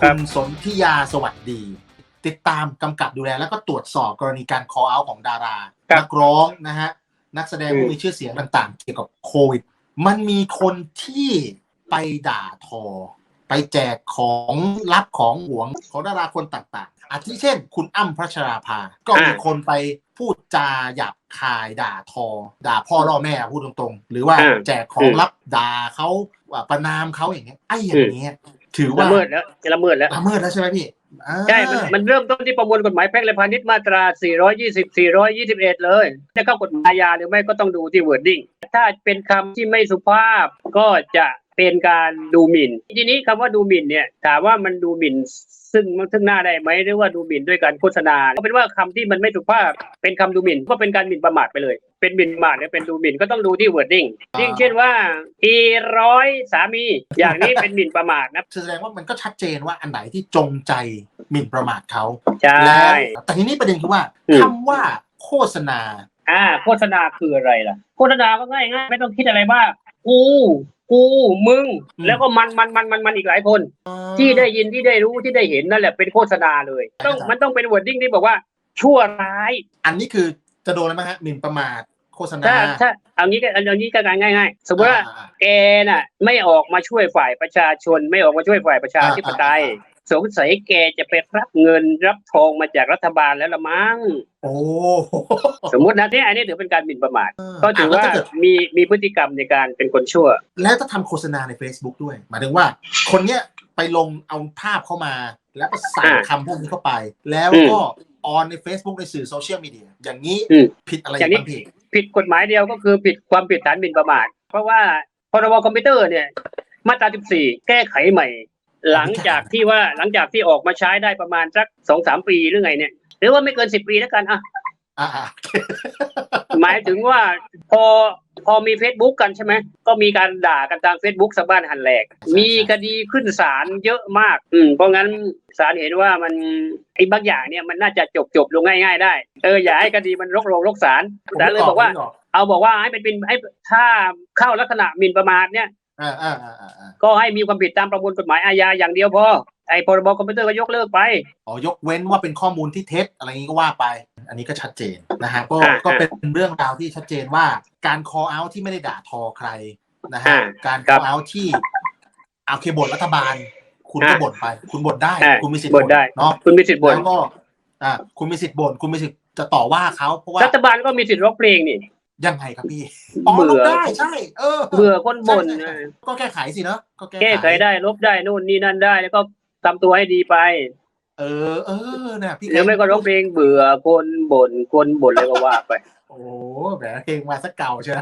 คุณสนธิยาสวัสดี ติดตามกำกับดูแลแล้วก็ตรวจสอบกรณีการ call out ของดาราครับนักร้องนะฮะนักแสดงอืมผู้มีชื่อเสียงต่างๆ เกี่ยวกับโควิด มันมีคนที่ไปด่าทอ ไปแจกของรับของหวงของดาราคนต่างๆอาทิเช่น คุณอ้ำพัชราภา ก็มีคนไปพูดจาหยาบคายด่าทอ ด่าพ่อล่อแม่พูดตรงๆ หรือว่าอ่าแจกของรับด่าเขาว่าประนามเขาอย่างเงี้ยไอ้อย่างเงี้ย ถือว่าละเมิดแล้วจะละเมิดแล้วละเมิดแล้วใช่ไหมพี่อ่าใช่มันมันเริ่มต้นที่ประมวลกฎหมายแพ่งและพาณิชย์มาตรา 420 421 เลยจะเข้ากฎหมายอาญาหรือไม่ก็ต้องดูที่ wording ถ้าเป็นคำที่ไม่สุภาพก็จะ เป็นการดูหมิ่น ทีนี้คำว่าดูหมิ่นเนี่ยถามว่ามันดูหมิ่นซึ่งซึ่งหน้าได้ไหมหรือว่าดูหมิ่นด้วยการโฆษณาก็เป็นว่าคำที่มันไม่สุภาพเป็นคำดูหมิ่น ก็เป็นการหมิ่นประมาทไปเลย เป็นหมิ่นประมาทหรือเป็นดูหมิ่นก็ต้องดูที่ wording ยิ่งเช่นว่าอีร้อยสามีอย่างนี้เป็นหมิ่นประมาทนะแสดงว่ามันก็ชัดเจนว่าอันไหนที่จงใจหมิ่นประมาทเขาใช่แล้วแต่ทีนี้ประเด็นคือว่าอืมคำว่าโฆษณาอ่าโฆษณาคืออะไรล่ะ โฆษณาก็ง่ายง่ายๆไม่ต้องคิดอะไรมากกู กูมึงอืมแล้วก็มันมันมันมันมันอีกหลายคน ที่ได้ยินที่ได้รู้ที่ได้เห็นนั่นแหละเป็นโฆษณาเลยต้องใช่มันต้องเป็นวอร์ดิ้งที่บอกว่า ชั่วร้าย อันนี้คือจะโดนแล้วไหมฮะหมิ่นประมาทโฆษณาถ้าถ้าเอางี้ก็เอางี้ก็การง่ายๆ สมมติว่าอ่าแกน่ะ ไม่ออกมาช่วยฝ่ายประชาชน ไม่ออกมาช่วยฝ่ายประชาธิปไตย สงสัยแกจะไปรับเงินรับทองมาจากรัฐบาลแล้วละมั้งโอ้สมมตินะเนี่ยอันนี้ถือเป็นการหมิ่นประมาทเออก็ถือว่าแล้วถ้าเกิดมีมีพฤติกรรมในการเป็นคนชั่ว แล้วถ้าทำโฆษณาใน Facebook ด้วยหมายถึงว่า คนเนี้ยไปลงเอาภาพเข้ามา แล้วก็ใส่อ่าคำพวกนี้เข้าไป แล้วอืมก็ออนใน Facebook ในสื่อโซเชียลมีเดียอย่างนี้อืมผิดอะไรอย่างนี้บ้างพี่ผิดกฎหมายเดียวก็คือผิดความผิดฐานหมิ่นประมาทเพราะว่าพรบคอมพิวเตอร์เนี่ยมาตรา 14 แก้ไขใหม่ หลังจากที่ว่าหลังจากที่ออกมาใช้ได้ประมาณสักสองสามปีหรือไงเนี่ย หรือว่าไม่เกินสิบปีแล้วกันอะอ่าอ่าโอเคหมายถึงว่าพอพอมี Facebook กันใช่ไหมก็มีการด่ากันทาง Facebook สะบ้านหันแหลก มีคดีขึ้นศาลเยอะมาก อืมเพราะงั้นศาลเห็นว่ามันไอ้บางอย่างเนี่ยมันน่าจะจบจบลงง่ายๆได้ เอออย่าให้คดีมันรกโรงรกศาลศาลเลยบอกว่า เอาบอกว่าให้เป็นเป็นให้ถ้าเข้าลักษณะหมิ่นประมาทเนี่ย อ่าอ่าอ่าอ่าอ่าก็ให้มีความผิดตามประมวลกฎหมายอาญาอย่างเดียวพอไอ้พรบคอมพิวเตอร์ก็ยกเลิกไปอ๋อยกเว้นว่าเป็นข้อมูลที่เท็จอะไรอย่างนี้ก็ว่าไป อันนี้ก็ชัดเจนนะฮะก็อ่าก็เป็นเรื่องราวที่ชัดเจนว่าการ call out ที่ไม่ได้ด่าทอใครนะฮะอ่าการครับ call out ที่เอาเคบ่นรัฐบาล คุณก็อ่าบ่นไป คุณบ่นได้อ่าคุณมีสิทธิ์บ่นได้เนาะคุณมีสิทธิ์บ่นแล้วก็อ่าคุณมีสิทธิ์บ่นคุณมีสิทธิ์จะต่อว่าเขาเพราะว่ารัฐบาลก็มีสิทธิ์ร้องเพลงนี่ ยังไงครับพี่อ๋อเบื่อลบได้ใช่ เออเบื่อคนบ่นใช่ใช่ใช่ก็แก้ไขสิเนอะก็แก้แก้ไขได้ลบได้นู่นนี่นั่นได้ แล้วก็ทำตัวให้ดีไป เออ เออเนี่ยพี่หรือไม่ก็ร้องเพลงเบื่อคนบ่นคนบ่นเลยก็ว่าไป โอ้แหมเพลงมาสักเก่าใช่ไหม